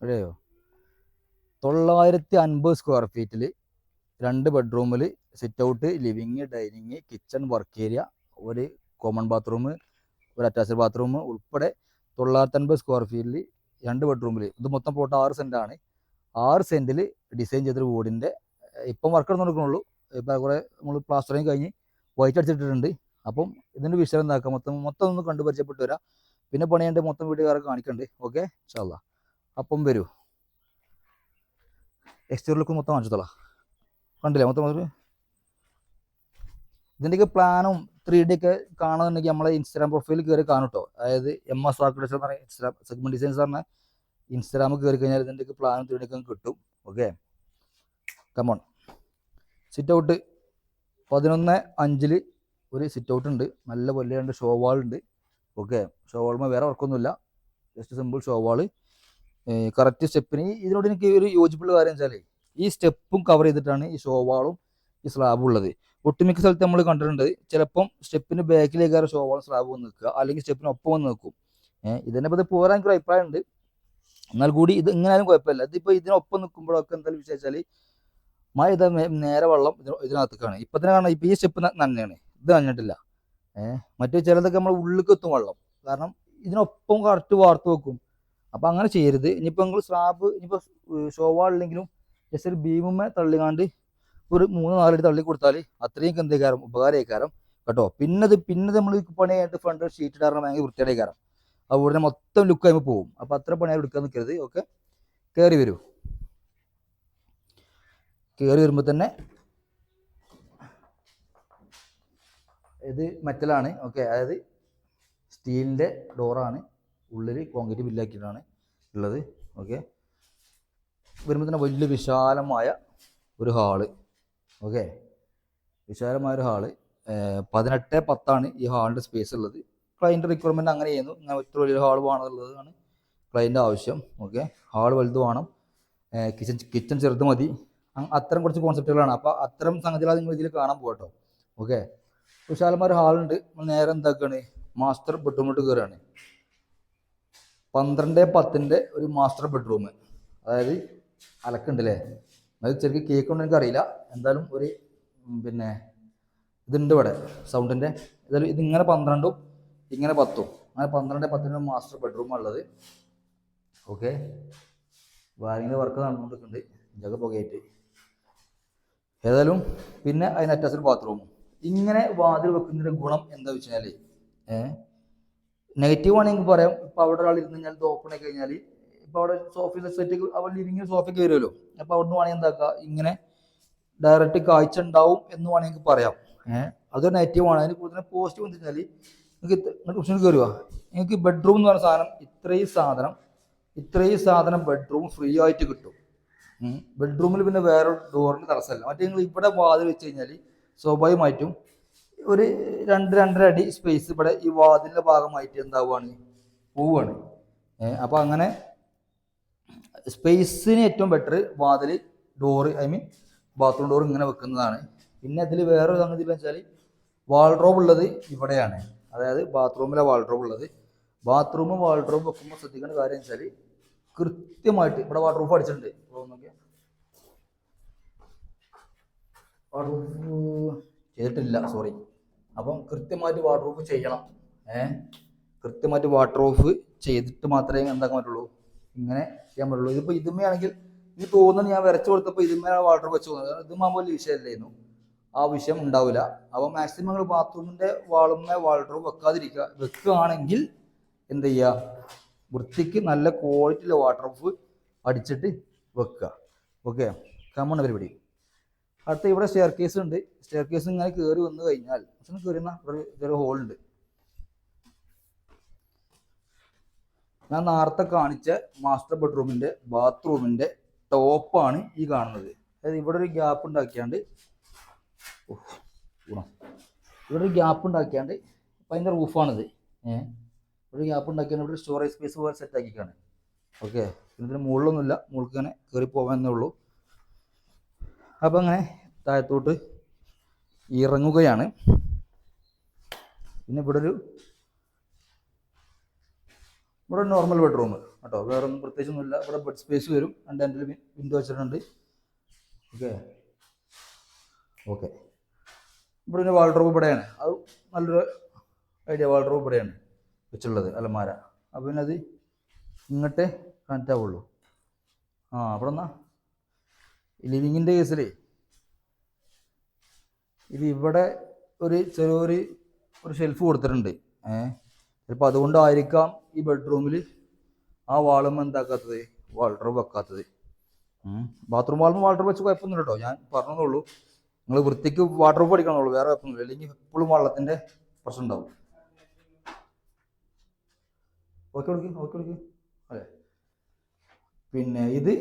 അറിയോ തൊള്ളായിരത്തി അൻപത് സ്ക്വയർ ഫീറ്റിൽ രണ്ട് ബെഡ്റൂമിൽ sit out living dining kitchen work area ഒരു കോമൺ ബാത്റൂം ഒരു അറ്റാച്ച്ഡ് ബാത്റൂം ഉൾപ്പെടെ തൊള്ളായിരത്തി അൻപത് സ്ക്വയർ ഫീറ്റിൽ രണ്ട് ബെഡ്റൂമിൽ ഇത് മൊത്തം പ്ലോട്ട് ആറ് സെന്റാണ് ആറ് സെന്റിൽ ഡിസൈൻ ചെയ്തൊരു വീടിന്റെ ഇപ്പം വർക്ക് നടക്കണുള്ളൂ ഇപ്പം കുറേ നമ്മൾ പ്ലാസ്റ്ററിങ് കഴിഞ്ഞ് വൈറ്റ് അടിച്ചിട്ടിട്ടുണ്ട്. അപ്പം ഇതിന്റെ വിഷയം എന്താക്കാം? മൊത്തം മൊത്തം ഒന്ന് കണ്ടു പരിചയപ്പെട്ട് വരാം. പിന്നെ പണിയേണ്ട മൊത്തം വീട്ടുകാരെ കാണിക്കണ്ട്. ഓക്കെ ഇൻഷാല്ല അപ്പം വരൂ. എക്സ്റ്റീരിയർ ലുക്ക് മൊത്തം കാണിച്ചോളാം. കണ്ടില്ലേ? മൊത്തം ഇതിന്റെയൊക്കെ പ്ലാനും ത്രീ ഡി ഒക്കെ കാണുന്നുണ്ടെങ്കിൽ നമ്മളെ ഇൻസ്റ്റാഗ്രാം പ്രൊഫൈൽ കയറി കാണും കേട്ടോ അതായത് എം എസ് ആർക്കിടെക്ചർ എന്ന് പറയുന്ന ഇൻസ്റ്റാ സെഗ്മെന്റ് ഡിസൈൻസ് പറഞ്ഞ ഇൻസ്റ്റാഗ്രാമിൽ കയറി കഴിഞ്ഞാൽ ഇതിന്റെയൊക്കെ പ്ലാനും ത്രീ ഡി കിട്ടും. ഓക്കെ കമോൺ സിറ്റ് ഔട്ട് പതിനൊന്ന് അഞ്ചിൽ ഒരു സിറ്റ് ഔട്ട് ഉണ്ട്. നല്ല വലിയ രണ്ട് ഷോ വാൾ ഉണ്ട്. ഓക്കെ ഷോ വേറെ വർക്കൊന്നുമില്ല ജസ്റ്റ് സിമ്പിൾ ഷോ കറക്റ്റ് സ്റ്റെപ്പിന് ഇതിനോട് എനിക്ക് ഒരു യോജിപ്പുള്ള കാര്യം വെച്ചാൽ ഈ സ്റ്റെപ്പും കവർ ചെയ്തിട്ടാണ് ഈ ഷോവാളും ഈ സ്ലാബും ഉള്ളത്. ഒട്ടുമിക്ക സ്ഥലത്ത് നമ്മൾ കണ്ടിട്ടുണ്ട്. ചിലപ്പം സ്റ്റെപ്പിന് ബാക്കിലേക്കാണ് ഷോ വാളും സ്ലാബും വന്ന് നിൽക്കുക. അല്ലെങ്കിൽ സ്റ്റെപ്പിന് ഒപ്പം വന്ന് നിൽക്കും. ഇതിനെ പറ്റി പോരാൻ എനിക്കൊരു അഭിപ്രായം ഉണ്ട് എന്നാൽ കൂടി ഇത് ഇങ്ങനെയാലും കുഴപ്പമില്ല. ഇതിപ്പോൾ ഇതിനൊപ്പം നിൽക്കുമ്പോഴൊക്കെ എന്തായാലും വിശേഷിച്ചാൽ മഴ ഇതാ നേരെ വെള്ളം ഇതിന് ഇതിനകത്തേക്കാണ്. ഇപ്പം തന്നെ കാണാം ഇപ്പം ഈ സ്റ്റെപ്പ് നനഞ്ഞാണ്. ഇത് നനഞ്ഞിട്ടില്ല. മറ്റു ചിലതൊക്കെ നമ്മൾ ഉള്ളിലേക്ക് എത്തും വെള്ളം. കാരണം ഇതിനൊപ്പം കറക്റ്റ് വാർത്ത് വെക്കും. അപ്പം അങ്ങനെ ചെയ്യരുത്. ഇനിയിപ്പോൾ നിങ്ങൾ സ്ലാബ് ഇനിയിപ്പോൾ ഷോവാളില്ലെങ്കിലും ജസ്റ്റ് ഒരു ഭീമമ്മ തള്ളിക്കാണ്ട് ഒരു മൂന്ന് നാലടി തള്ളി കൊടുത്താൽ അത്രയും എന്തെക്കാരം ഉപകാരമായിക്കാരം. കേട്ടോ? പിന്നെ പിന്നത് പിന്നെ നമ്മൾ പണിയായിട്ട് ഫ്രണ്ട് ഷീറ്റ് ഇടാറ് ഭയങ്കര വൃത്തിയായിക്കാരം അതുപോലെ മൊത്തം ലുക്ക് ആയി പോകും അപ്പോൾ അത്ര പണിയായി എടുക്കാൻ നിൽക്കരുത് ഓക്കെ? കയറി വരൂ. കയറി വരുമ്പോൾ തന്നെ ഇത് മെറ്റലാണ് ഓക്കെ? അതായത് സ്റ്റീലിന്റെ ഡോറാണ് ഉള്ളിൽ കോൺക്രീറ്റ് ബില്ലാക്കിയിട്ടാണ് ഉള്ളത്. ഓക്കെ വരുമ്പോൾ തന്നെ വലിയ വിശാലമായ ഒരു ഹാൾ ഓക്കെ വിശാലമായ ഒരു ഹാൾ പതിനെട്ട് പത്താണ് ഈ ഹാളിന്റെ സ്പേസ് ഉള്ളത്. ക്ലയന്റ് റിക്വയർമെന്റ് അങ്ങനെ ചെയ്യുന്നു. ഇങ്ങനെ ഇത്ര വലിയൊരു ഹാൾ വേണമെന്നുള്ളതാണ് ക്ലയന്റ് ആവശ്യം. ഓക്കെ ഹാൾ വലുത് വേണം. കിച്ചൺ കിച്ചൺ ചെറുത് മതി. അത്തരം കുറച്ച് കോൺസെപ്റ്റുകളാണ് അപ്പോൾ അത്തരം സംഗതികളാണ് നിങ്ങൾ ഇതിൽ കാണാൻ പോകട്ടോ ഓക്കെ വിശാലമായ ഒരു ഹാളുണ്ട് നേരെ എന്താക്കുകയാണ് മാസ്റ്റർ ബെഡ്റൂമിലോട്ട് കയറുകയാണ് പന്ത്രണ്ട് പത്തിന്റെ ഒരു മാസ്റ്റർ ബെഡ്റൂം അതായത് അലക്കുണ്ടല്ലേ? അത് ചെറിയ കേക്കുണ്ടോ കൊണ്ട് എനിക്കറിയില്ല. എന്തായാലും ഒരു പിന്നെ ഇതുണ്ട് ഇവിടെ സൗണ്ടിന്റെ ഏതായാലും ഇതിങ്ങനെ പന്ത്രണ്ടും ഇങ്ങനെ പത്തും. അങ്ങനെ പന്ത്രണ്ട് പത്തിന്റെ മാസ്റ്റർ ബെഡ്റൂം ഉള്ളത്. ഓക്കെ വാരിങ്ങിന്റെ വർക്ക് നടന്നുകൊണ്ടിരിക്കുന്നുണ്ട്. ഇതൊക്കെ പുകയായിട്ട്. ഏതായാലും പിന്നെ അതിന് ബാത്റൂമും ഇങ്ങനെ വാതിൽ വെക്കുന്നതിന്റെ ഗുണം എന്താ വെച്ചാൽ ഏഹ് നെഗറ്റീവ് ആണെങ്കിൽ പറയാം. ഇപ്പൊ അവിടെ ഒരാൾ ഇരുന്ന് കഴിഞ്ഞാൽ ഓപ്പൺ ആയി കഴിഞ്ഞാൽ ഇപ്പൊ അവിടെ സോഫയിൽ സെറ്റ് അവർ ഇരുങ്ങി സോഫയ്ക്ക് വരുമല്ലോ. അപ്പൊ അവിടെ നിന്ന് വേണമെങ്കിൽ എന്താക്കുക ഇങ്ങനെ ഡയറക്റ്റ് കാഴ്ച ഉണ്ടാവും എന്ന് വേണമെങ്കിൽ പറയാം. ഏഹ്? അതൊരു നെഗറ്റീവ് ആണ്. അതിന് കൂടുതൽ പോസിറ്റീവ് എന്ന് വെച്ചാൽ നിങ്ങൾക്ക് ഓപ്ഷൻ കയറുക നിങ്ങൾക്ക് ബെഡ്റൂം എന്ന് പറഞ്ഞ സാധനം ഇത്രയും സാധനം ഇത്രയും സാധനം ബെഡ്റൂം ഫ്രീ ആയിട്ട് കിട്ടും. ബെഡ്റൂമിൽ പിന്നെ വേറെ ഡോറിന് തടസ്സമല്ല. മറ്റേ നിങ്ങൾ ഇവിടെ വാതിൽ വെച്ച് കഴിഞ്ഞാൽ സ്വാഭാവികമായിട്ടും ഒരു രണ്ട് രണ്ടര അടി സ്പേസ് ഇവിടെ ഈ വാതിലിന്റെ ഭാഗമായിട്ട് എന്താവുകയാണ് പോവുകയാണ് അപ്പോൾ അപ്പൊ അങ്ങനെ സ്പേസിന് ഏറ്റവും ബെറ്റർ വാതിൽ door I mean bathroom door ഇങ്ങനെ വെക്കുന്നതാണ്. പിന്നെ അതിൽ വേറൊരു സംഗതി എന്ന് വെച്ചാൽ വാൾഡ്രോബ് ഉള്ളത് ഇവിടെയാണ്. അതായത് ബാത്റൂമിലെ വാൾഡ്രോബ് ഉള്ളത്. ബാത്റൂം വാൾഡ്രോബ് വെക്കുമ്പോൾ ശ്രദ്ധിക്കേണ്ട കാര്യം വെച്ചാൽ കൃത്യമായിട്ട് ഇവിടെ വാട്ടർപ്രൂഫ് അടിച്ചിട്ടുണ്ട്. നോക്കിയാൽ വാട്ടർ പ്രൂഫ് ചെയ്തിട്ടില്ല സോറി അപ്പം കൃത്യമായിട്ട് വാട്ടർ പ്രൂഫ് ചെയ്യണം. ഏഹ് കൃത്യമായിട്ട് വാട്ടർ ഓഫ് ചെയ്തിട്ട് മാത്രമേ എന്താക്കാൻ പറ്റുള്ളൂ? ഇങ്ങനെ ചെയ്യാൻ പറ്റുള്ളൂ. ഇതിപ്പോൾ ഇതുമ്മയാണെങ്കിൽ എനിക്ക് തോന്നുന്നു ഞാൻ വരച്ചു കൊടുത്തപ്പോൾ ഇതുമ്മയാണ് വാട്ടർ വെച്ച് തോന്നുന്നത് ഇതുമാകുമ്പോൾ വലിയ വിഷയമല്ലായിരുന്നു. ആ വിഷയം ഉണ്ടാവില്ല. അപ്പോൾ മാക്സിമം നിങ്ങൾ ബാത്റൂമിന്റെ വാളുമ്മ വാട്ടർ വെക്കാതിരിക്കുക. വെക്കുകയാണെങ്കിൽ എന്ത് ചെയ്യുക വൃത്തിക്ക് നല്ല ക്വാളിറ്റിയിലെ വാട്ടർ പ്രൂഫ് അടിച്ചിട്ട് വെക്കുക. ഓക്കെ കമ്മണ് പരിപാടി അടുത്ത ഇവിടെ സ്റ്റെയർ കേസ് ഉണ്ട്. സ്റ്റെയർ കേസ് ഇങ്ങനെ കയറി വന്നു കഴിഞ്ഞാൽ കയറുന്ന ഒരു ചെറിയ ഹോൾ ഉണ്ട്. ഞാൻ നേരത്തെ കാണിച്ച മാസ്റ്റർ ബെഡ്റൂമിന്റെ ബാത്റൂമിന്റെ ടോപ്പാണ് ഈ കാണുന്നത്. അതായത് ഇവിടെ ഒരു ഗ്യാപ്പ് ഉണ്ടാക്കിയാണ്ട് ഇവിടെ ഒരു ഗ്യാപ്പ് ഉണ്ടാക്കിയാണ്ട് ഇപ്പം അതിന്റെ റൂഫാണിത് ഏഹ് ഒരു ഗ്യാപ്പ് ഉണ്ടാക്കിയാണ് ഇവിടെ സ്റ്റോറേജ് സ്പേസ് പോലെ സെറ്റ് ആക്കിക്കാണ്. ഓക്കെ പിന്നെ ഇതിന് മുകളിലൊന്നുമില്ല. മുകളിൽ ഇങ്ങനെ കയറി പോകാമെന്നേ ഉള്ളൂ. അപ്പം അങ്ങനെ താഴത്തോട്ട് ഇറങ്ങുകയാണ്. പിന്നെ ഇവിടെ ഒരു ഇവിടെ നോർമൽ ബെഡ്റൂം കേട്ടോ. വേറെ ഒന്നും പ്രത്യേകിച്ചൊന്നുമില്ല. ഇവിടെ ബെഡ് സ്പേസ് വരും. രണ്ട് എന്റെ വിൻഡോ വെച്ചിട്ടുണ്ട്. ഓക്കെ ഓക്കെ ഇവിടെ ഒരു വാൾഡ്രോബ് ഇവിടെയാണ്. അത് നല്ലൊരു ഐഡിയ വാൾഡ്രോബ് ഇവിടെയാണ് വെച്ചുള്ളത് അലമാര. അപ്പം പിന്നെ അത് ഇങ്ങോട്ടേ കണക്റ്റ് ആവുള്ളൂ. ആ അവിടെ എന്നാ ലിവിങ്ങിന്റെ കേസിലേ ഇത് ഇവിടെ ഒരു ചെറിയൊരു ഒരു ഷെൽഫ് കൊടുത്തിട്ടുണ്ട്. ഏഹ് ചിലപ്പോൾ അതുകൊണ്ടായിരിക്കാം ഈ ബെഡ്റൂമിൽ ആ വാളും എന്താക്കാത്തത്? വാൾട്ടർ വെക്കാത്തത്. ബാത്റൂം വാളും വാൾട്ടർ വെച്ച് കുഴപ്പമൊന്നുമില്ല കേട്ടോ ഞാൻ പറഞ്ഞതേ നിങ്ങൾ വൃത്തിക്ക് വാട്ടർ പ്രൂഫ് അടിക്കണമുള്ളൂ വേറെ കുഴപ്പമൊന്നുമില്ല. അല്ലെങ്കിൽ എപ്പോഴും വെള്ളത്തിന്റെ പ്രശ്നം ഉണ്ടാവും. ഓക്കെ ഓക്കെ അതെ. പിന്നെ ഇത്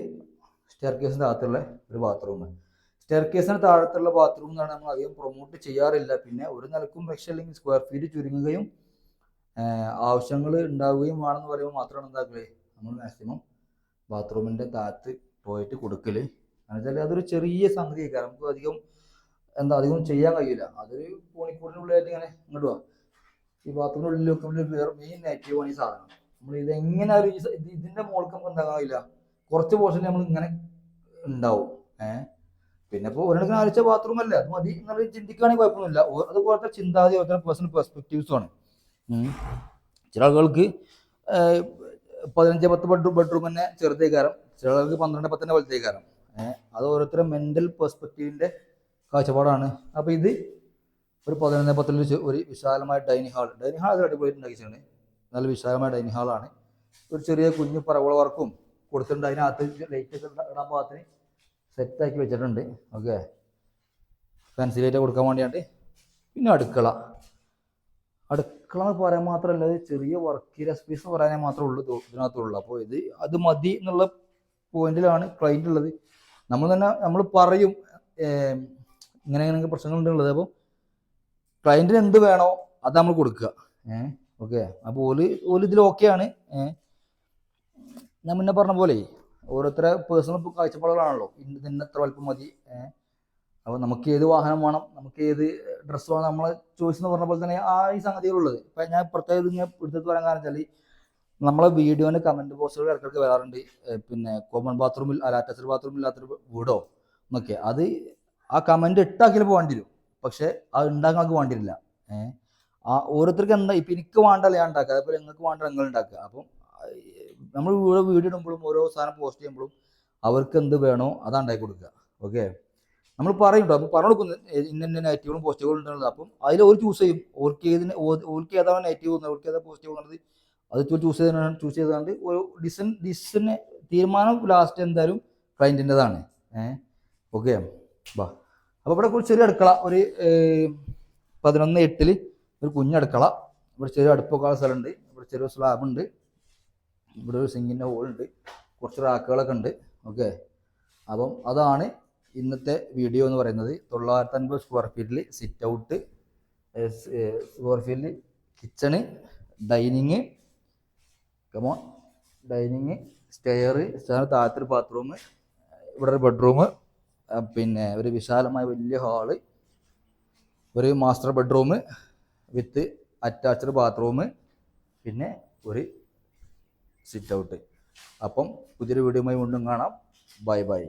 സ്റ്റെയർ കേസിന്റെ അകത്തുള്ള ഒരു ബാത്റൂം സ്റ്റെയർ കേസിന് താഴത്തുള്ള ബാത്റൂം എന്നാണ് നമ്മൾ അധികം പ്രൊമോട്ട് ചെയ്യാറില്ല. പിന്നെ ഒരു നിലക്കും പക്ഷേ അല്ലെങ്കിൽ സ്ക്വയർ ഫീറ്റ് ചുരുങ്ങുകയും ആവശ്യങ്ങൾ ഉണ്ടാവുകയും വേണമെന്ന് പറയുമ്പോൾ മാത്രമാണ് എന്താക്കൽ നമ്മൾ മാക്സിമം ബാത്റൂമിന്റെ താഴത്ത് പോയിട്ട് കൊടുക്കൽ. എന്നുവെച്ചാൽ അതൊരു ചെറിയ സംഗതി കാരണം നമുക്ക് അധികം എന്താ അധികം ചെയ്യാൻ കഴിയില്ല. അതൊരു കോണിക്കൂടിനുള്ളിലായിട്ട് ഇങ്ങനെ ഇങ്ങോട്ട് പോവാം. ഈ വെക്കുമ്പോൾ വേറെ മെയിൻ നെഗറ്റീവ് ആണ് ഈ സാധനം. നമ്മൾ ഇത് എങ്ങനെ ഒരു ഇതിന്റെ മുകൾക്ക് നമുക്ക് എന്താ കഴിയില്ല. കുറച്ച് പോർഷൻ നമ്മൾ ഇങ്ങനെ ഉണ്ടാവും. ഏഹ് പിന്നെ ഇപ്പോൾ ഒരെണ്ണത്തിന് ആലോചിച്ച ബാത്റൂം അല്ല? അത് മതി എന്നുള്ള ചിന്തിക്കുകയാണെങ്കിൽ കുഴപ്പമൊന്നുമില്ല. അതുപോലത്തെ അത് പോലത്തെ ചിന്താഗതി ഓരോ പേഴ്സണൽ പെർസ്പെക്റ്റീവ്സും ആണ്. ചില ആളുകൾക്ക് പതിനഞ്ച് പത്ത് ബെഡ്റൂം ബെഡ്റൂം തന്നെ ചെറുതേ ചെറുതേക്കാരം. ചില ആളുകൾക്ക് പന്ത്രണ്ട് പത്തിന്റെ വലുതേ ഏഹ് അത് ഓരോരുത്തരുടെ മെന്റൽ പെർസ്പെക്റ്റീവിന്റെ കാഴ്ചപ്പാടാണ്. അപ്പോൾ ഇത് ഒരു പതിനൊന്ന് പത്തിൽ ഒരു വിശാലമായ ഡൈനിങ് ഹാൾ ഡൈനിങ് ഹാൾ അടിപൊളിയായിട്ട് ഉണ്ടാക്കിയിട്ടുണ്ട്. നല്ല വിശാലമായ ഡൈനിങ് ഹാളാണ് ഒരു ചെറിയ കുഞ്ഞു പറവള വർക്കും കൊടുത്തിട്ടുണ്ട്. അതിനകത്ത് ലൈറ്റ് ഇടാൻ പാകത്തിന് സെറ്റാക്കി വെച്ചിട്ടുണ്ട്. ഓക്കെ. പെൻസിലേറ്റ് കൊടുക്കാൻ വേണ്ടിയാണ്ട് പിന്നെ അടുക്കള. അടുക്കള എന്ന് പറയാൻ മാത്രമല്ല ചെറിയ വർക്ക് സ്പേസ് എന്ന് പറയാനേ മാത്രമേ ഉള്ളൂ ഇത് ഇതിനകത്തുള്ളൂ. അപ്പോൾ ഇത് അത് മതി എന്നുള്ള പോയിന്റിലാണ് ക്ലൈന്റ് ഉള്ളത്. നമ്മൾ തന്നെ നമ്മൾ പറയും ഇങ്ങനെ ഇങ്ങനെ പ്രശ്നങ്ങളുണ്ടുള്ളത് അപ്പോൾ ക്ലൈന്റിന് എന്ത് വേണോ അത് നമ്മൾ കൊടുക്കുക. ഏഹ് ഓക്കെ. അപ്പോൾ ഓൽ ഓൽ ഇതിൽ ഓക്കെയാണ് ഏഹ് ഞാൻ മുന്നേ പറഞ്ഞ പോലെ ഓരോരുത്തരെ പേഴ്സണൽ കാഴ്ചപ്പാടുകളാണല്ലോ ഇന്ന് എത്ര വലുപ്പം മതി ഏഹ് അപ്പോൾ നമുക്ക് ഏത് വാഹനം വേണം നമുക്ക് ഏത് ഡ്രസ്സ് വേണം നമ്മളെ ചോയ്സ് എന്ന് പറഞ്ഞ പോലെ തന്നെ ആ ഈ സംഗതികളുള്ളത്. ഇപ്പം ഞാൻ പ്രത്യേകം ഇങ്ങനെ എടുത്തിട്ട് പറയാൻ കാരണം വെച്ചാൽ നമ്മളെ വീഡിയോന്റെ കമന്റ് ബോക്സുകൾ ഇടയ്ക്കിടയ്ക്ക് വരാറുണ്ട് പിന്നെ കോമൺ ബാത്റൂമിൽ അല്ല ബാത്റൂമിൽ ഇല്ലാത്തൊരു വീടോ എന്നൊക്കെ. അത് ആ കമന്റ് ഇട്ടാക്കിയാൽ വേണ്ടി വരും. പക്ഷെ അത് ഉണ്ടാക്കാൻ വേണ്ടിയില്ല ഏഹ് ആ ഓരോരുത്തർക്ക് എന്താ ഇപ്പൊ എനിക്ക് വേണ്ടല്ല ഞാൻ ഉണ്ടാക്കുക അതേപോലെ നിങ്ങൾക്ക് വേണ്ട നിങ്ങൾ ഉണ്ടാക്കുക അപ്പം നമ്മൾ വീഡിയോ വീഡിയോ ഇടുമ്പോഴും ഓരോ സാധനം പോസ്റ്റ് ചെയ്യുമ്പോഴും അവർക്ക് എന്ത് വേണോ അത് ഉണ്ടാക്കി കൊടുക്കുക. ഓക്കെ നമ്മൾ പറയും അപ്പോൾ പറഞ്ഞു കൊടുക്കുന്നത് ഇന്ന ഇന്ന നെഗറ്റീവും പോസിറ്റീവുകളും ഉണ്ടെന്നുള്ളത്. അപ്പം അതിൽ ഒരു ചൂസ് ചെയ്യും. ഓർക്ക് ഏതിന് ഓർക്ക് ഏതാണ് നെഗറ്റീവ് ഓർക്ക് ഏതാ പോസിറ്റീവ് എന്നുള്ളത് അത് ചൂസ് ചെയ്ത് ചൂസ് ചെയ്തുകൊണ്ട് ഒരു ഡിസിൻ ഡിസിന് തീരുമാനം ലാസ്റ്റ് എന്തായാലും ക്ലയന്റിന്റെതാണ് ഏഹ് ഓക്കെ ബാ. അപ്പോൾ ഇവിടെ കുറച്ച് ചെറിയ അടുക്കള. ഒരു പതിനൊന്ന് എട്ടിൽ ഒരു കുഞ്ഞടുക്കള. ഇവിടെ ചെറിയ അടുപ്പൊക്കെ സ്ഥലമുണ്ട്. ഇവിടെ ചെറിയ സ്ലാബ് ഉണ്ട്. ഇവിടെ ഒരു സിങ്കിന്റെ ഹോളുണ്ട് കുറച്ച് റാക്കുകളൊക്കെ ഉണ്ട്. ഓക്കെ അപ്പം അതാണ് ഇന്നത്തെ വീഡിയോ എന്ന് പറയുന്നത്. തൊള്ളായിരത്തി അൻപത് സ്ക്വയർ ഫീറ്റിൽ സിറ്റ് ഔട്ട് സ്ക്വയർ ഫീറ്റിൽ kitchen dining common dining stair stair താഴത്തൊരു bathroom ഇവിടെ ഒരു ബെഡ്റൂം പിന്നെ ഒരു വിശാലമായ വലിയ ഹാൾ ഒരു master bedroom with attached bathroom പിന്നെ ഒരു സിറ്റ് ഔട്ട് അപ്പം പുതിയൊരു വീഡിയോയുമായി വീണ്ടും കാണാം. Bye bye